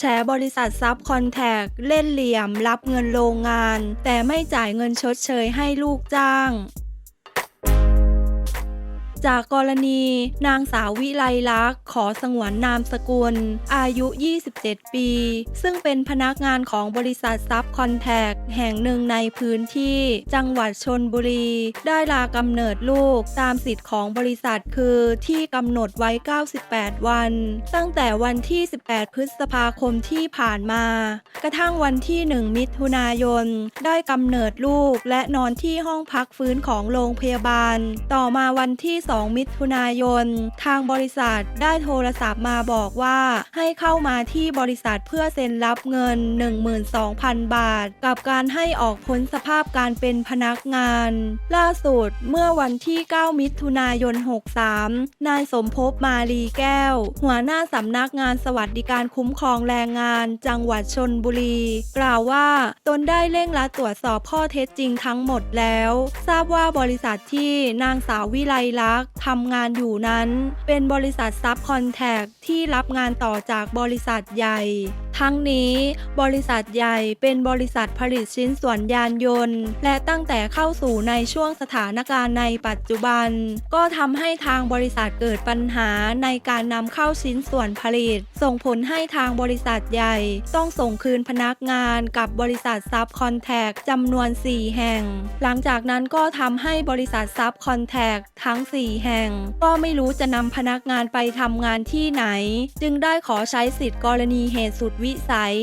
แฉบริษัทซับคอนแทคเล่นเหลี่ยม รับเงินโรงงาน แต่ไม่จ่ายเงินชดเชยให้ลูกจ้าง จากกรณีนางสาววิไลลักษณ์ขอสงวนนามสกุล อายุ 27 ปี ซึ่งเป็นพนักงานของบริษัทซับคอนแทคแห่งหนึ่งในพื้นที่จังหวัดชนบุรี ได้ลากำเนิดลูกตามสิทธิ์ของบริษัทคือที่กำหนดไว้ 98 วัน ตั้งแต่วันที่ 18 พฤษภาคมที่ผ่านมา กระทั่งวันที่ 1 มิถุนายน ได้กำเนิดลูกและนอนที่ห้องพักฟื้นของโรงพยาบาล ต่อมาวันที่2 มิถุนายน ทางบริษัทได้โทรศัพท์มาบอกว่าให้เข้ามาที่บริษัทเพื่อเซ็นรับเงิน 12,000 บาท กับการให้ออกพ้นสภาพการเป็นพนักงาน ล่าสุดเมื่อวันที่ 9 มิถุนายน 63 นายสมภพมาลีแก้ว หัวหน้าสำนักงานสวัสดิการคุ้มครองแรงงาน จังหวัดชนบุรี กล่าวว่าตนได้เร่งรัดตรวจสอบข้อเท็จจริงทั้งหมดแล้ว ทราบว่าบริษัทที่นางสาววิไลลักษณ์ทำงานอยู่นั้น เป็นบริษัทซับคอนแทคที่รับงานต่อจากบริษัทใหญ่ ทั้งนี้บริษัทใหญ่เป็นบริษัทผลิตชิ้นส่วนยานยนต์ และตั้งแต่เข้าสู่ในช่วงสถานการณ์ในปัจจุบัน ก็ทำให้ทางบริษัทเกิดปัญหาในการนำเข้าชิ้นส่วนผลิต ส่งผลให้ทางบริษัทใหญ่ ต้องส่งคืนพนักงานกับบริษัทซับคอนแทคจำนวน 4 แห่ง หลังจากนั้นก็ทำให้บริษัทซับคอนแทคทั้ง 4 แห่ง ก็ไม่รู้จะนำพนักงานไปทำงานที่ไหน จึงได้ขอใช้สิทธิ์กรณีเหตุสุดวิิสัย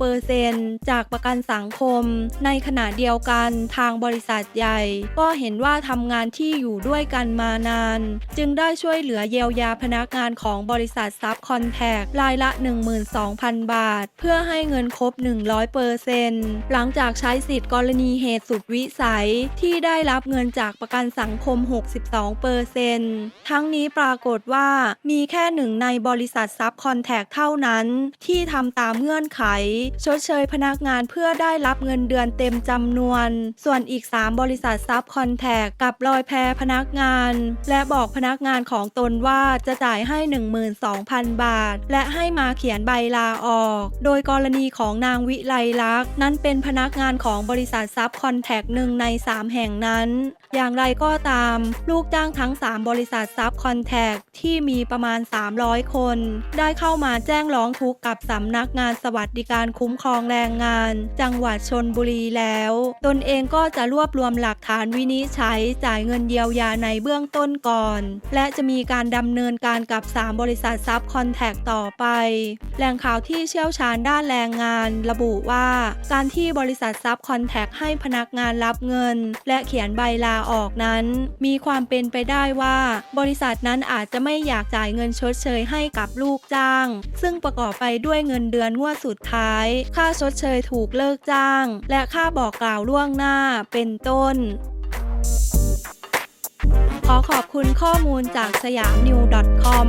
62%จากประกันสังคม ในขณะเดียวกันทางบริษัทใหญ่ ก็เห็นว่าทำงานที่อยู่ด้วยกันมานาน จึงได้ช่วยเหลือเยียวยาพนักงานของบริษัทซับคอนแทครายละ 12,000 บาท เพื่อให้เงินครบ 100%หลังจากใช้สิทธิ์กรณีเหตุสุดวิสัยที่ได้รับเงินจากประกันสังคม 62%ทั้งนี้ปรากฏว่ามีแค่หนึ่งในบริษัทซับคอนแทคเท่านั้นที่ททำตามเงื่อนไข ชดเชยพนักงานเพื่อได้รับเงินเดือนเต็มจำนวน ส่วนอีก 3 บริษัทซับคอนแทคกับลอยแพพนักงาน และบอกพนักงานของตนว่าจะจ่ายให้ 12,000 บาท และให้มาเขียนใบลาออก โดยกรณีของนางวิไลลักษณ์นั้นเป็นพนักงานของบริษัทซับคอนแทคหนึ่งใน 3 แห่งนั้น อย่างไรก็ตาม ลูกจ้างทั้ง 3 บริษัทซับคอนแทคที่มีประมาณ 300 คน ได้เข้ามาแจ้งร้องทุกข์กับสำนักงานสวัสดิการคุ้มครองแรงงาน จังหวัดชนบุรีแล้ว ตนเองก็จะรวบรวมหลักฐานวินิจฉัยจ่ายเงินเยียวยาในเบื้องต้นก่อน และจะมีการดำเนินการกับ 3 บริษัทซับคอนแทคต่อไป แหล่งข่าวที่เชี่ยวชาญด้านแรงงาน ระบุว่า การที่บริษัทซับคอนแทคให้พนักงานรับเงิน และเขียนใบลาออกนั้น มีความเป็นไปได้ว่า บริษัทนั้นอาจจะไม่อยากจ่ายเงินชดเชยให้กับลูกจ้าง ซึ่งประกอบไปด้วยเงินเดือนงวดสุดท้าย ค่าชดเชยถูกเลิกจ้าง และค่าบอกกล่าวล่วงหน้าเป็นต้นขอขอบคุณข้อมูลจากสยามนิว .com